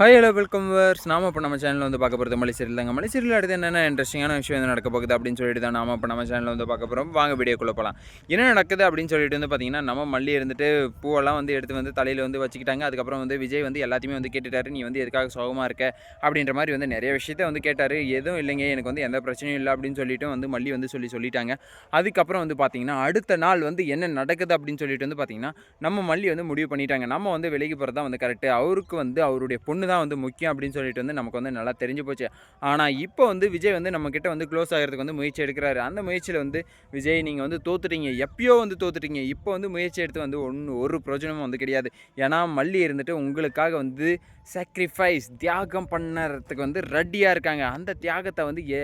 Hi hello welcome verse நாம இப்போ நம்ம சேனலில் வந்து பார்க்க போகிறது மலைசீரியல் தாங்க மலை அடுத்து என்னென்ன இன்ட்ரெஸ்டிங்கான விஷயம் வந்து நடக்க போகுது அப்படின்னு சொல்லிட்டு தான் நாம இப்போ நம்ம சேனலில் வந்து பார்க்க போகிறோம் வாங்க வீடியோக்குள்ளே போகலாம் என்ன நடக்குது அப்படின்னு சொல்லிட்டு வந்து பார்த்தீங்கன்னா நம்ம மல்லி இருந்துட்டு பூவெல்லாம் வந்து எடுத்து வந்து தலையில் வந்து வச்சுக்கிட்டாங்க. அதுக்கப்புறம் வந்து விஜய் வந்து எல்லாத்தையுமே வந்து கேட்டுட்டாரு. நீ வந்து எதுக்காக சோகமாக இருக்க? அப்படின்ற மாதிரி வந்து நிறைய விஷயத்த வந்து கேட்டார். எதுவும் இல்லைங்க எனக்கு வந்து எந்த பிரச்சனையும் இல்லை அப்படின்னு சொல்லிட்டு வந்து மல்லி வந்து சொல்லி சொல்லிட்டாங்க. அதுக்கப்புறம் வந்து பார்த்தீங்கன்னா அடுத்த நாள் வந்து என்ன நடக்குது அப்படின்னு சொல்லிட்டு வந்து பார்த்தீங்கன்னா நம்ம மல்லி வந்து முடிவு பண்ணிட்டாங்க. நம்ம வந்து வெளிக்கு போகிறது தான் வந்து கரெக்டு அவருக்கு வந்து அவருடைய பொண்ணு தான் வந்து முக்கியம் அப்படின்னு சொல்லிட்டு வந்து நமக்கு வந்து நல்லா தெரிஞ்சு போச்சு. ஆனால் இப்போ வந்து விஜய் வந்து நம்மக்கிட்ட வந்து க்ளோஸ் ஆகிறதுக்கு வந்து முயற்சி எடுக்கிறாரு. அந்த முயற்சியில் வந்து விஜய் நீங்கள் வந்து தோத்துட்டீங்க. எப்பயோ வந்து தோத்துட்டீங்க. இப்போ வந்து முயற்சி எடுத்து வந்து ஒன்று ஒரு பிரயோஜனமும் வந்து கிடையாது. ஏன்னா மல்லி இருந்துட்டு உங்களுக்காக வந்து சாக்ரிஃபைஸ் தியாகம் பண்ணுறதுக்கு வந்து ரெடியாக இருக்காங்க. அந்த தியாகத்தை வந்து எ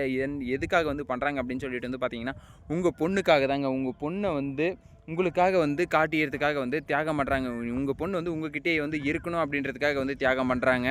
எதுக்காக வந்து பண்ணுறாங்க அப்படின்னு சொல்லிட்டு வந்து பார்த்தீங்கன்னா உங்கள் பொண்ணுக்காக தாங்க. உங்கள் பொண்ணை வந்து உங்களுக்காக வந்து காட்டிக்கிறதுக்காக வந்து தியாகம் பண்ணுறாங்க உங்கள் பொண்ணு வந்து உங்ககிட்டயே வந்து இருக்கணும் அப்படின்றதுக்காக வந்து தியாகம் பண்ணுறாங்க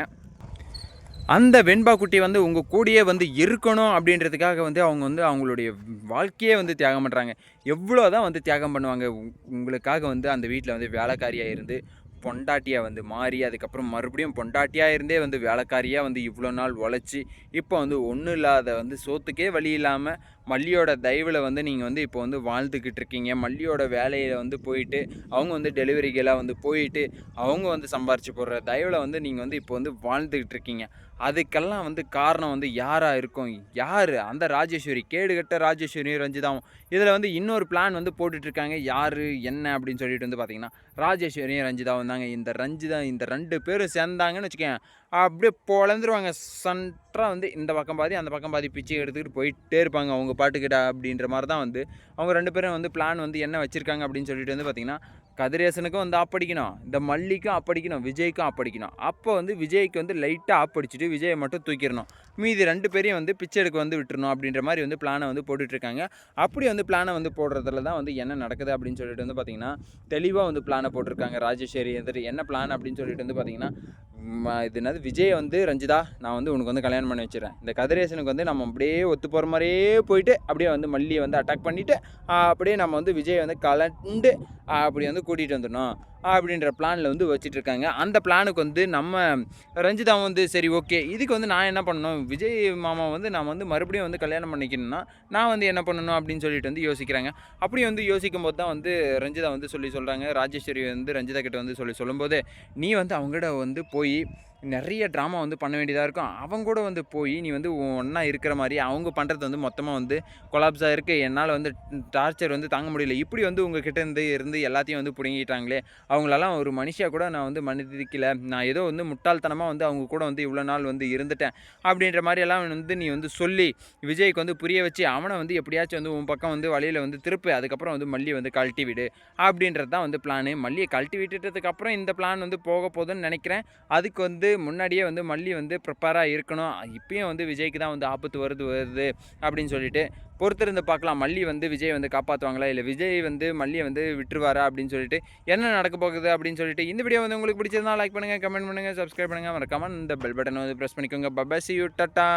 அந்த வெண்பா குட்டி வந்து உங்கள் கூடயே வந்து இருக்கணும் அப்படின்றதுக்காக வந்து அவங்க வந்து அவங்களுடைய வாழ்க்கையே வந்து தியாகம் பண்ணுறாங்க எவ்வளோ தான் வந்து தியாகம் பண்ணுவாங்க. உங்களுக்காக வந்து அந்த வீட்டில் வந்து வேலைக்காரியாக இருந்து பொண்டாட்டியாக வந்து மாறி அதுக்கப்புறம் மறுபடியும் பொண்டாட்டியாக இருந்தே வந்து வேலைக்காரியாக வந்து இவ்வளோ நாள் உழைச்சி இப்போ வந்து ஒன்றும் இல்லாத வந்து சோத்துக்கே வழி இல்லாமல் மல்லியோட தயவில் வந்து நீங்கள் வந்து இப்போ வந்து வாழ்ந்துக்கிட்டு இருக்கீங்க. மல்லியோட வேலையில் வந்து போயிட்டு அவங்க வந்து டெலிவரிக்கெல்லாம் வந்து போயிட்டு அவங்க வந்து சம்பாரிச்சு போடுற தயவில் வந்து நீங்கள் வந்து இப்போ வந்து வாழ்ந்துக்கிட்டு இருக்கீங்க. அதுக்கெல்லாம் வந்து காரணம் வந்து யாராக இருக்கும்? யார்? அந்த ராஜேஸ்வரி கேடுகட்ட ராஜேஸ்வரியும் ரஞ்சிதாவும். இதில் வந்து இன்னொரு பிளான் வந்து போட்டுட்ருக்காங்க. யார்? என்ன? அப்படின்னு சொல்லிட்டு வந்து பார்த்தீங்கன்னா ராஜேஸ்வரியும் ரஞ்சிதாவும் தாங்க. இந்த ரஞ்சிதா இந்த ரெண்டு பேரும் சேர்ந்தாங்கன்னு வச்சுக்கேன் அப்படியே பொழந்துருவாங்க. சென்ட்ராக வந்து இந்த பக்கம் பாதி அந்த பக்கம் பாதி பிச்சை எடுத்துக்கிட்டு போயிட்டே இருப்பாங்க அவங்க பாட்டுக்கிட்டா அப்படின்ற மாதிரி தான் வந்து அவங்க ரெண்டு பேரும் வந்து பிளான் வந்து என்ன வச்சுருக்காங்க அப்படின்னு சொல்லிட்டு வந்து பார்த்திங்கன்னா கதிரேசனுக்கும் வந்து அப்படிக்கணும். இந்த மல்லிக்கும் அப்படிக்கணும் விஜய்க்கும் அப்படிக்கணும். அப்போ வந்து விஜய்க்கு வந்து லைட்டாக ஆப்படிச்சுட்டு விஜயை மட்டும் தூக்கிடணும். மீதி ரெண்டு பேரையும் வந்து பிச்சை எடுக்க வந்து விட்டுருணும் அப்படின்ற மாதிரி வந்து பிளானை வந்து போட்டுட்ருக்காங்க. அப்படி வந்து பிளானை வந்து போடுறதுல தான் வந்து என்ன நடக்குது அப்படின்னு சொல்லிட்டு வந்து பார்த்திங்கன்னா தெளிவாக வந்து பிளானை போட்டிருக்காங்க ராஜேஸ்வரி எதிர். என்ன பிளான் அப்படின்னு சொல்லிட்டு வந்து பார்த்திங்கன்னா இது என்னது? விஜய் வந்து ரஞ்சிதா நான் வந்து உனக்கு வந்து கல்யாணம் பண்ணி வச்சுறேன் இந்த கதிரேசனுக்கு வந்து நம்ம அப்படியே ஒத்து போகிற மாதிரியே போயிட்டு அப்படியே வந்து மல்லியை வந்து அட்டாக் பண்ணிவிட்டு அப்படியே நம்ம வந்து விஜய் வந்து கலண்டு அப்படி வந்து கூட்டிகிட்டு வந்துடணும். அப்படின்ற பிளானில் வந்து வச்சுட்ருக்காங்க. அந்த பிளானுக்கு வந்து நம்ம ரஞ்சிதா வந்து சரி ஓகே. இதுக்கு வந்து நான் என்ன பண்ணணும்? விஜய் மாமா வந்து நான் வந்து மறுபடியும் வந்து கல்யாணம் பண்ணிக்கணும்னா நான் வந்து என்ன பண்ணணும் அப்படின்னு சொல்லிட்டு வந்து யோசிக்கிறாங்க. அப்படி வந்து யோசிக்கும் போது தான் வந்து ரஞ்சிதா வந்து சொல்லி சொல்கிறாங்க ராஜேஸ்வரி வந்து ரஞ்சிதா கிட்ட வந்து சொல்லி சொல்லும்போது நீ வந்து அவங்ககிட்ட வந்து போய் நிறைய ட்ராமா வந்து பண்ண வேண்டியதாக இருக்கும். அவங்க கூட வந்து போய் நீ வந்து ஒன்றா இருக்கிற மாதிரி அவங்க பண்ணுறது வந்து மொத்தமாக வந்து கொலாப்ஸாக இருக்குது என்னால் வந்து டார்ச்சர் வந்து தாங்க முடியல. இப்படி வந்து உங்கள் கிட்டேருந்து இருந்து எல்லாத்தையும் வந்து பிடுங்கிட்டாங்களே அவங்களெல்லாம் ஒரு மனுஷியாக கூட நான் வந்து மனிதிக்கல நான் ஏதோ வந்து முட்டாள்தனமாக வந்து அவங்க கூட வந்து இவ்வளோ நாள் வந்து இருந்துட்டேன். அப்படின்ற மாதிரியெல்லாம் வந்து நீ வந்து சொல்லி விஜய்க்கு வந்து புரிய வச்சு அவனை வந்து எப்படியாச்சும் வந்து உன் பக்கம் வந்து வழியில் வந்து திருப்பு அதுக்கப்புறம் வந்து மல்லியை வந்து கழட்டி விடு. அப்படின்றது தான் வந்து பிளானு மல்லியை கழட்டி விட்டுட்டதுக்கப்புறம் இந்த பிளான் வந்து போக போதுன்னு நினைக்கிறேன். அதுக்கு வந்து முன்னாடியே வந்து மல்லி வந்து ப்ரிப்பேராக இருக்கணும். இப்பயும் வந்து விஜய்க்கு தான் வந்து ஆபத்து வருது வருது அப்படின்னு சொல்லிட்டு பொறுத்திருந்து பார்க்கலாம். மல்லி வந்து விஜய் வந்து காப்பாற்றுவாங்களா இல்லை விஜய் வந்து மல்லியை வந்து விட்டுருவாரா? அப்படின்னு சொல்லிட்டு என்ன நடக்க போகுது? அப்படின்னு சொல்லிட்டு இந்த வீடியோ வந்து உங்களுக்கு பிடிச்சிருந்தா லைக் பண்ணுங்கள் கமெண்ட் பண்ணுங்கள் சப்ஸ்கிரைப் பண்ணுங்கள் மறக்காமல் இந்த பெல் பட்டன் வந்து ப்ரெஸ் பண்ணிக்கோங்க. பபாசி யூ டட்டா